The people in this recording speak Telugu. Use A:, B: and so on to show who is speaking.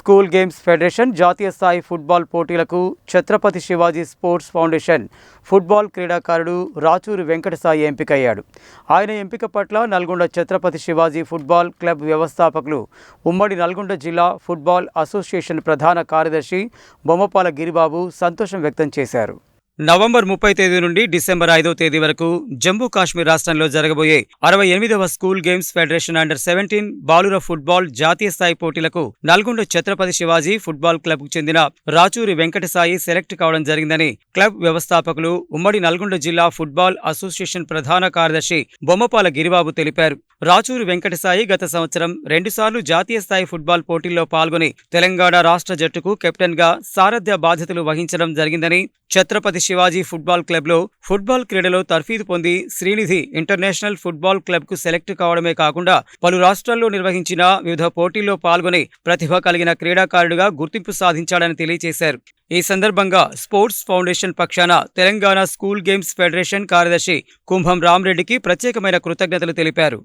A: స్కూల్ గేమ్స్ ఫెడరేషన్ జాతీయ స్థాయి ఫుట్బాల్ పోటీలకు Chhatrapati Shivaji sports foundation football క్రీడాకారుడు రాచూరి వెంకటసాయి ఎంపికయ్యాడు. ఆయన ఎంపిక పట్ల నల్గొండ ఛత్రపతి శివాజీ ఫుట్బాల్ క్లబ్ వ్యవస్థాపకులు ఉమ్మడి నల్గొండ జిల్లా ఫుట్బాల్ అసోసియేషన్ ప్రధాన కార్యదర్శి బొమ్మపాల గిరిబాబు సంతోషం వ్యక్తం చేశారు. నవంబర్ ముప్పై తేదీ నుండి డిసెంబర్ ఐదో తేదీ వరకు జమ్మూ కాశ్మీర్ రాష్ట్రంలో జరగబోయే అరవై ఎనిమిదవ school games federation under seventeen బాలుర ఫుట్బాల్ జాతీయ స్థాయి పోటీలకు నల్గొండ ఛత్రపతి శివాజీ ఫుట్బాల్ క్లబ్కు చెందిన రాచూరి వెంకటసాయి సెలెక్ట్ కావడం జరిగిందని క్లబ్ వ్యవస్థాపకులు ఉమ్మడి నల్గొండ జిల్లా ఫుట్బాల్ అసోసియేషన్ ప్రధాన కార్యదర్శి బొమ్మపాల గిరిబాబు తెలిపారు. రాచూరి వెంకటసాయి గత సంవత్సరం రెండుసార్లు జాతీయ స్థాయి ఫుట్బాల్ పోటీల్లో పాల్గొని తెలంగాణ రాష్ట్ర జట్టుకు కెప్టెన్గా సారథ్య బాధ్యతలు వహించడం జరిగిందని ఛత్రపతి శివాజీ ఫుట్బాల్ క్లబ్లో ఫుట్బాల్ క్రీడలో తర్ఫీదు పొంది శ్రీనిధి ఇంటర్నేషనల్ ఫుట్బాల్ క్లబ్కు సెలెక్ట్ కావడమే కాకుండా పలు రాష్ట్రాల్లో నిర్వహించిన వివిధ పోటీల్లో పాల్గొని ప్రతిభ కలిగిన క్రీడాకారుడిగా గుర్తింపు సాధించాడని తెలియజేశారు. ఈ సందర్భంగా స్పోర్ట్స్ ఫౌండేషన్ పక్షాన తెలంగాణ స్కూల్ గేమ్స్ ఫెడరేషన్ కార్యదర్శి కుంభం రామ్రెడ్డికి ప్రత్యేకమైన కృతజ్ఞతలు తెలిపారు.